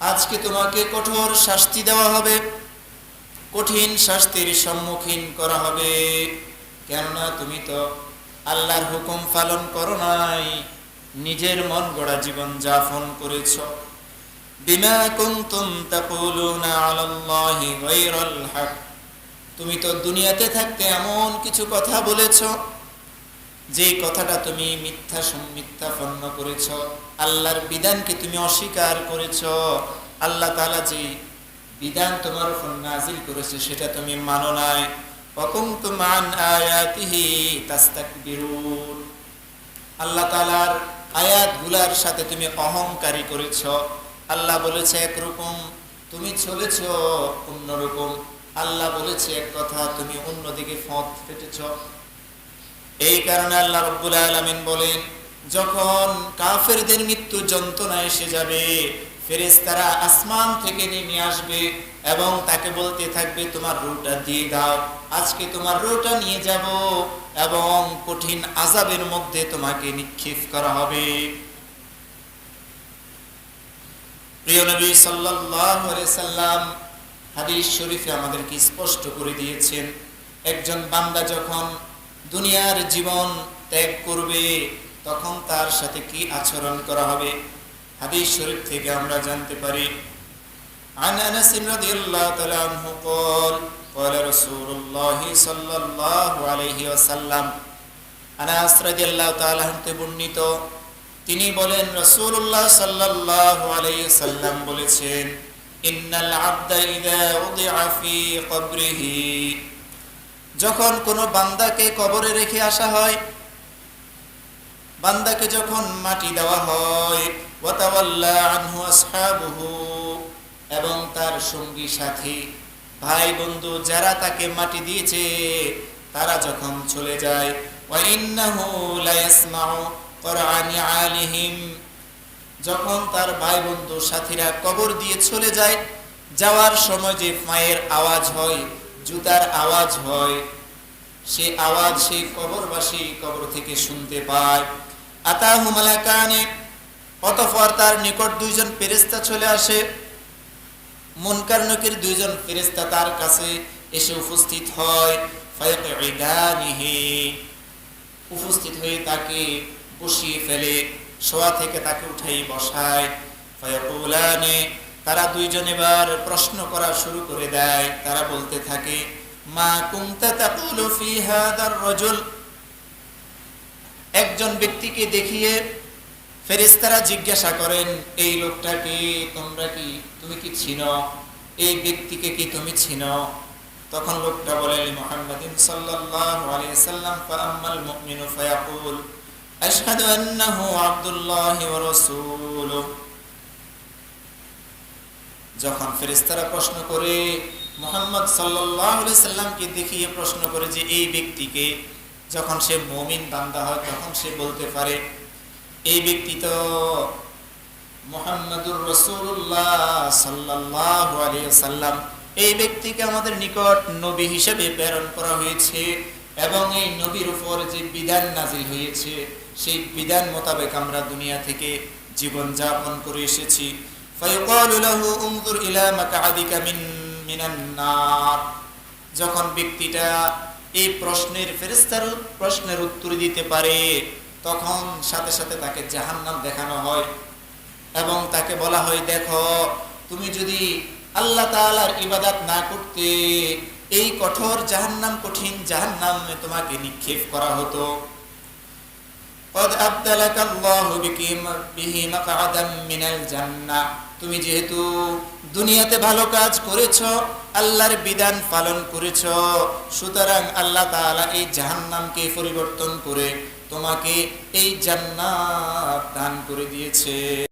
আজকে তোমাকে কঠোর শাস্তি দেওয়া হবে। কঠিন শাস্তির সম্মুখীন করা হবে। কেননা তুমি তো আল্লাহর হুকুম পালন করো নাই, নিজের মন গড়া জীবন যাপন করেছ। তুমি তো দুনিয়াতে থাকতে এমন কিছু কথা বলেছ যে কথাটা তুমি মিথ্যা মিথ্যা পণ্য করেছ, আল্লাহর বিধানকে তুমি অস্বীকার করেছ, আল্লাহ তালা যে বিধান তোমার উপর নাজিল করেছে সেটা তুমি মানো নাই। সাথে তুমি অহংকারী করেছ। একরকম তুমি চলেছ আল্লাহ এক কথা, তুমি অন্যদিকে ফেটেছ এই কারণে আল্লাহ রব্বুল আলামিন বলেন, যখন কাফেরদের মৃত্যু যন্ত্রণা এসে যাবে, ফেরেশতারা আসমান থেকে নেমে আসবে এবং তাকে বলতে থাকবে, তোমার রুটা দিয়ে দাও, আজকে তোমার রুটা নিয়ে যাব এবং কঠিন আজাবের মধ্যে তোমাকে নিক্ষেপ করা হবে। প্রিয় নবী সাল্লাম হাদিস শরীফে আমাদেরকে স্পষ্ট করে দিয়েছেন, একজন বান্দা যখন দুনিয়ার জীবন ত্যাগ করবে তখন তার সাথে কি আচরণ করা হবে হাদিস শরীফ থেকে আমরা জানতে পারি عن انس رضي الله تعالى عنه قال قال رسول الله صلى الله عليه وسلم আনাস রাদিয়াল্লাহু তাআলা হতে বর্ণিত তিনি বলেন রাসূলুল্লাহ সাল্লাল্লাহু আলাইহি সাল্লাম বলেছেন ইন্নাল আবদা ইযা উদিআ ফি কবরিহি যখন কোনো বান্দাকে কবরে রেখে আসা হয়, বান্দাকে যখন মাটি দেওয়া হয় এবং তার সঙ্গী সাথী, ভাই বন্ধু যারা তাকে মাটি দিয়েছে, তারা যখন চলে যায় যখন তার ভাই বন্ধু সাথীরা কবর দিয়ে চলে যায়, যাওয়ার সময় যে মায়ের আওয়াজ হয় জুতার আওয়াজ হয়, সে আওয়াজ সেই কবরবাসী কবর থেকে শুনতে পায়। আতাহু মালাকানে, অতঃপর তার নিকট দুইজন ফেরেশতা চলে আসে। মুনকার নকির দুইজন ফেরেশতা তার কাছে এসে উপস্থিত হয়। উপস্থিত হয়ে তাকে বসিয়ে ফেলে, শোয়া থেকে তাকে উঠাই বসায়। ফায়াকুলানে তারা দুইজন এবার প্রশ্ন করা শুরু করে দেয়। তারা বলতে থাকে, মা হাদার রাজুল? একজন ব্যক্তিকে দেখিয়ে ফেরেশতারা জিজ্ঞাসা করেন, এই লোকটাকে তোমরা কি? তুমি কি চিনো এই ব্যক্তিকে কি তুমি চিনো তখন লোকটা বলে মুহাম্মাদিন যখন ফেরেশতারা প্রশ্ন করে, মোহাম্মদ আলাইহি সাল্লামকে দেখিয়ে প্রশ্ন করে যে এই ব্যক্তিকে যখন সে মমিন বান্দা হয়, তখন সে বলতে পারে, এই ব্যক্তি তো মোহাম্মদুর রসুল্লাহ আলাইহি সাল্লাম। এই ব্যক্তিকে আমাদের নিকট নবী হিসেবে প্রেরণ করা হয়েছে এবং এই নবীর উপর যে বিধান নাজিল হয়েছে, সেই বিধান মোতাবেক আমরা দুনিয়া থেকে জীবন যাপন করে এসেছি। ফায়ুকালু লাহু, উনজুর ইলা মাকআদিকা মিন, মিনান নার। যখন ব্যক্তিটা এই প্রশ্নের ফেরেশতার প্রশ্নের উত্তর দিতে পারে, তখন সাথে সাথে তাকে জাহান্নাম দেখানো হয় এবং তাকে বলা হয়, দেখো, তুমি যদি আল্লাহ তাআলার ইবাদত না করতে, এই কঠোর জাহান্নাম, কঠিন জাহান্নামে তোমাকে নিক্ষেপ করা হতো। قد أبدلك الله به مقعدا من الجنة তুমি যেহেতু দুনিয়াতে ভালো কাজ করেছ আল্লাহর বিধান পালন করেছ সুতরাং আল্লাহ তাআলা এই জাহান্নামকে পরিবর্তন করে তোমাকে এই জান্নাত দান করে দিয়েছে